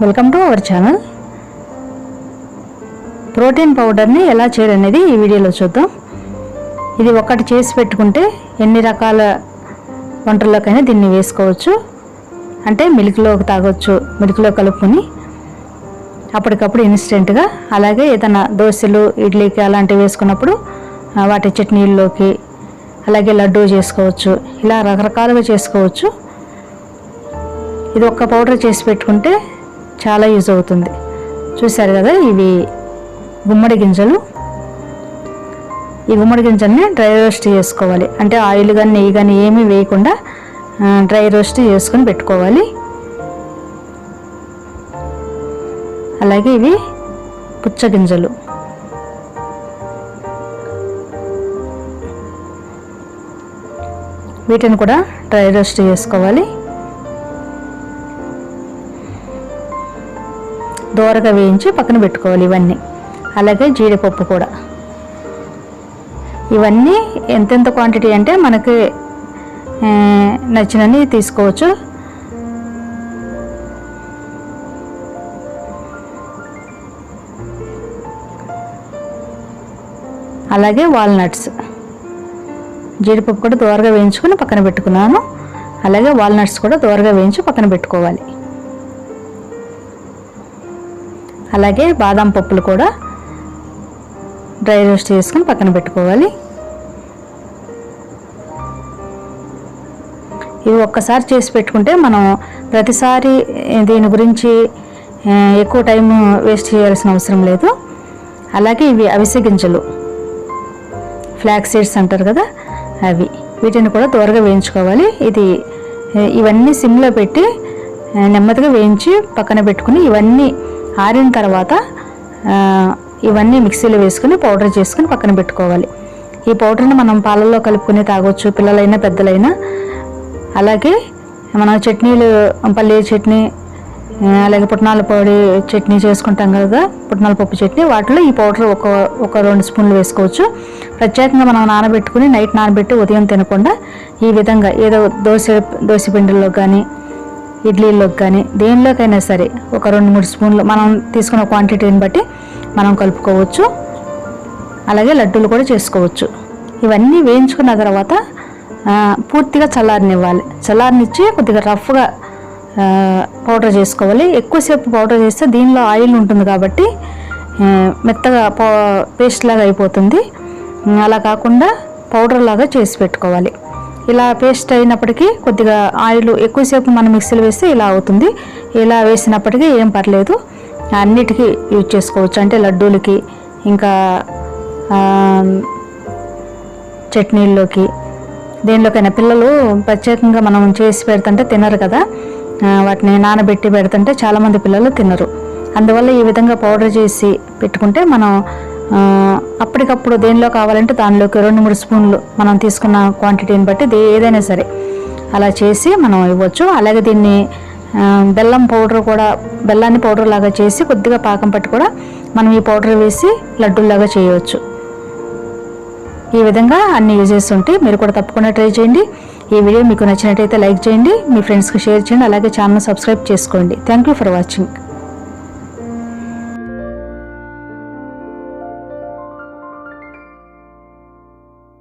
Welcome to our channel protein పౌడర్ని ఎలా చేయాలనేది ఈ వీడియోలో చూద్దాం. ఇది ఒకటి చేసి పెట్టుకుంటే ఎన్ని రకాల వంటల్లోకైనా దీన్ని వేసుకోవచ్చు. అంటే మిల్క్లో తాగొచ్చు మిల్క్లో కలుపుకొని అప్పటికప్పుడు ఇన్స్టెంట్గా అలాగే ఏదైనా దోశలు ఇడ్లీకి అలాంటివి వేసుకున్నప్పుడు వాటి చట్నీల్లోకి అలాగే లడ్డూ చేసుకోవచ్చు. ఇలా రకరకాలుగా చేసుకోవచ్చు. ఇది ఒక్క పౌడర్ చేసి పెట్టుకుంటే చాలా యూజ్ అవుతుంది. చూశారు కదా ఇవి గుమ్మడి గింజలు. ఈ గుమ్మడి గింజల్ని డ్రై రోస్ట్ చేసుకోవాలి. అంటే ఆయిల్ కానీ నెయ్యి కానీ ఏమీ వేయకుండా డ్రై రోస్ట్ చేసుకొని పెట్టుకోవాలి. అలాగే ఇవి పుచ్చగింజలు వీటిని కూడా డ్రై రోస్ట్ చేసుకోవాలి. దోరగా వేయించి పక్కన పెట్టుకోవాలి ఇవన్నీ. అలాగే జీడిపప్పు కూడా. ఇవన్నీ ఎంతెంత క్వాంటిటీ అంటే మనకి నచ్చినవి తీసుకోవచ్చు. అలాగే వాల్నట్స్ జీడిపప్పు కూడా దోరగా వేయించుకొని పక్కన పెట్టుకున్నాను. అలాగే వాల్నట్స్ కూడా దోరగా వేయించి పక్కన పెట్టుకోవాలి. అలాగే బాదం పప్పులు కూడా డ్రై రోస్ట్ చేసుకొని పక్కన పెట్టుకోవాలి. ఇవి ఒక్కసారి చేసి పెట్టుకుంటే మనం ప్రతిసారి దీని గురించి ఎక్కువ టైం వేస్ట్ చేయాల్సిన అవసరం లేదు. అలాగే ఇవి అవిసె గింజలు. ఫ్లాక్ సీడ్స్ అంటారు కదా అవి. వీటిని కూడా త్వరగా వేయించుకోవాలి. ఇది ఇవన్నీ సిమ్లో పెట్టి నెమ్మదిగా వేయించి పక్కన పెట్టుకుని ఇవన్నీ ఆరిన తర్వాత ఇవన్నీ మిక్సీలో వేసుకుని పౌడర్ చేసుకుని పక్కన పెట్టుకోవాలి. ఈ పౌడర్ని మనం పాలల్లో కలుపుకొని తాగొచ్చు పిల్లలైనా పెద్దలైనా. అలాగే మనం చట్నీలు పల్లీ చట్నీ అలాగే పుట్నాల పొడి చట్నీ చేసుకుంటాం కదా పుట్నాల పప్పు చట్నీ. వాటిలో ఈ పౌడర్ ఒక ఒక రెండు స్పూన్లు వేసుకోవచ్చు. ప్రత్యేకంగా మనం నానబెట్టుకుని నైట్ నానబెట్టి ఉదయం తినకుండా ఈ విధంగా ఏదో దోశ దోశ పిండిలో కానీ ఇడ్లీలోకి కానీ దేనిలోకైనా సరే ఒక రెండు మూడు స్పూన్లు మనం తీసుకున్న క్వాంటిటీని బట్టి మనం కలుపుకోవచ్చు. అలాగే లడ్డూలు కూడా చేసుకోవచ్చు. ఇవన్నీ వేయించుకున్న తర్వాత పూర్తిగా చల్లారనివ్వాలి. చల్లారనిచ్చి కొద్దిగా రఫ్గా పౌడర్ చేసుకోవాలి. ఎక్కువసేపు పౌడర్ చేస్తే దీనిలో ఆయిల్ ఉంటుంది కాబట్టి మెత్తగా పౌ పేస్ట్ లాగా అయిపోతుంది. అలా కాకుండా పౌడర్ లాగా చేసి పెట్టుకోవాలి. ఇలా పేస్ట్ అయినప్పటికీ కొద్దిగా ఆయిల్ ఎక్కువసేపు మనం మిక్సీలో వేస్తే ఇలా అవుతుంది. ఇలా వేసినప్పటికీ ఏం పర్లేదు. అన్నిటికీ యూజ్ చేసుకోవచ్చు. అంటే లడ్డూలకి ఇంకా చట్నీల్లోకి. దేనిలోకైనా పిల్లలు ప్రత్యేకంగా మనం చేసి పెడుతుంటే తినరు కదా. వాటిని నానబెట్టి పెడుతుంటే చాలామంది పిల్లలు తినరు. అందువల్ల ఈ విధంగా పౌడర్ చేసి పెట్టుకుంటే మనం అప్పటికప్పుడు దేనిలో కావాలంటే దానిలోకి రెండు మూడు స్పూన్లు మనం తీసుకున్న క్వాంటిటీని బట్టి ఏదైనా సరే అలా చేసి మనం ఇవ్వచ్చు. అలాగే దీన్ని బెల్లం పౌడర్ కూడా బెల్లాన్ని పౌడర్ లాగా చేసి కొద్దిగా పాకం పట్టి కూడా మనం ఈ పౌడర్ వేసి లడ్డూల్లాగా చేయవచ్చు. ఈ విధంగా అన్ని యూజెస్ ఉంటాయి మీరు కూడా తప్పకుండా ట్రై చేయండి. ఈ వీడియో మీకు నచ్చినట్టయితే లైక్ చేయండి మీ ఫ్రెండ్స్కి షేర్ చేయండి అలాగే ఛానల్ సబ్స్క్రైబ్ చేసుకోండి. Thank you for watching.